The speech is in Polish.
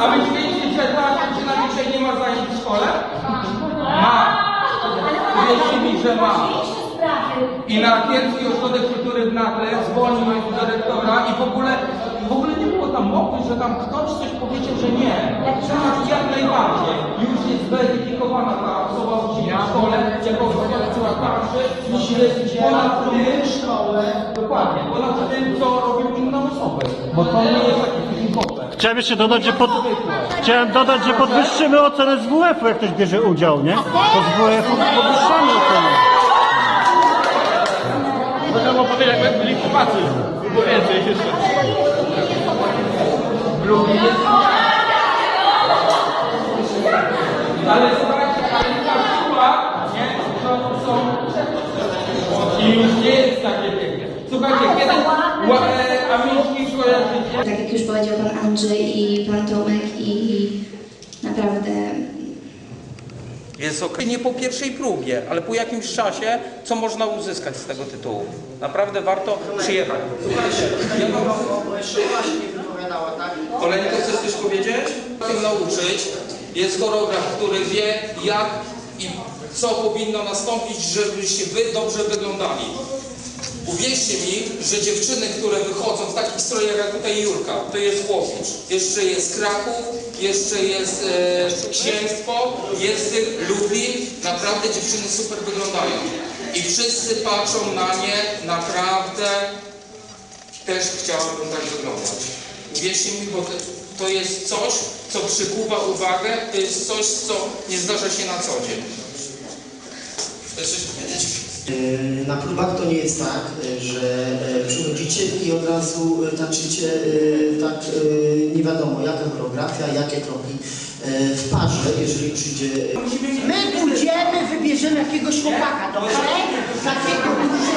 A wy wiecie, że ta dziewczyna nie ma zajęć w szkole? Ma. Wierzcie mi, że ma. I na Kierski Ośrodek Kultury w Nakle zwolnił dyrektora i w ogóle, w ogóle nie było tam mowy, że tam ktoś coś powiedział, że nie. Jak. Jest ponad szkołę. dokładnie, ponad tym, co robią inne osoby. Bo to nie jest taki. Chciałem jeszcze dodać, że pod... Chciałem dodać, że podwyższymy ocenę z WF-u, jak ktoś bierze udział, nie? To z WF-u podwyższamy ocenę. Można było powiedzieć, jak byli chłopacy, bo więcej jeszcze. Słuchajcie, ale i już nie jest takie piękne. Słuchajcie, kiedy ła- e, Amiński kojarzycie? Tak jak już powiedział pan Andrzej i pan Tomek i naprawdę Jest ok. Nie po pierwszej próbie, ale po jakimś czasie, co można uzyskać z tego tytułu. Naprawdę warto przyjechać. Słuchajcie, ja wam Szkoła się nie wypowiadała, tak? Oleńko, chcesz coś powiedzieć? Tym nauczyć. Jest choreograf, który wie, jak i co powinno nastąpić, żebyście wy dobrze wyglądali. Uwierzcie mi, że dziewczyny, które wychodzą w takich strojach jak tutaj Jurka, to jest Łowicz. Jeszcze jest Kraków, jeszcze jest e, Księstwo, jest Lublin. Naprawdę dziewczyny super wyglądają. I wszyscy patrzą na nie, naprawdę też chciałabym tak wyglądać. Uwierzcie mi, bo to, jest coś, co przykuwa uwagę, to jest coś, co nie zdarza się na co dzień. Chcesz coś powiedzieć? Yy, Na próbach to nie jest tak, yy, że yy, przychodzicie i od razu tańczycie tak nie wiadomo jaka choreografia, jakie kroki w parze, jeżeli przyjdzie My pójdziemy, wybierzemy jakiegoś chłopaka, dobrze? Takiego dużego,